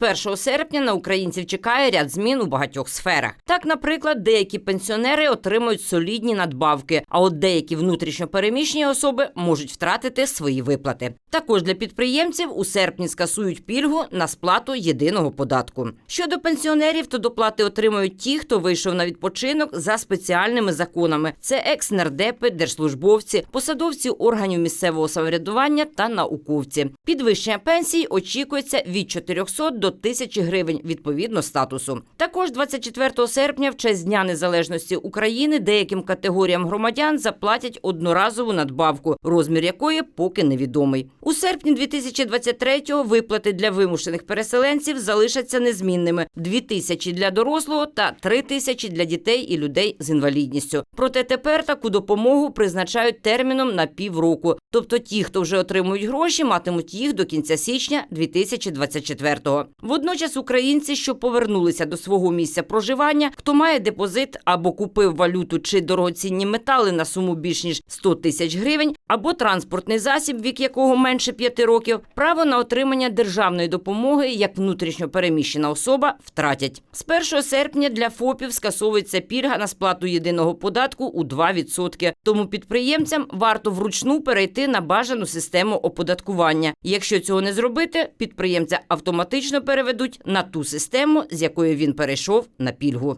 З 1 серпня на українців чекає ряд змін у багатьох сферах. Так, наприклад, деякі пенсіонери отримують солідні надбавки, а от деякі внутрішньо переміщені особи можуть втратити свої виплати. Також для підприємців у серпні скасують пільгу на сплату єдиного податку. Щодо пенсіонерів, то доплати отримують ті, хто вийшов на відпочинок за спеціальними законами: це екс-нардепи, держслужбовці, посадовці органів місцевого самоврядування та науковці. Підвищення пенсій очікується від 400 до 1000 гривень відповідно статусу. Також 24 серпня, в честь Дня Незалежності України, деяким категоріям громадян заплатять одноразову надбавку, розмір якої поки невідомий. У серпні 2023-го виплати для вимушених переселенців залишаться незмінними: 2 тисячі для дорослого та 3 тисячі для дітей і людей з інвалідністю. Проте тепер таку допомогу призначають терміном на півроку. Тобто ті, хто вже отримують гроші, матимуть їх до кінця січня 2024-го. Водночас українці, що повернулися до свого місця проживання, хто має депозит або купив валюту чи дорогоцінні метали на суму більш ніж 100 тисяч гривень, або транспортний засіб, вік якого менше 5 років, право на отримання державної допомоги як внутрішньо переміщена особа втратять. З 1 серпня для ФОПів скасовується пільга на сплату єдиного податку у 2%. Тому підприємцям варто вручну перейти на бажану систему оподаткування. Якщо цього не зробити, підприємця автоматично переведуть на ту систему, з якої він перейшов на пільгу.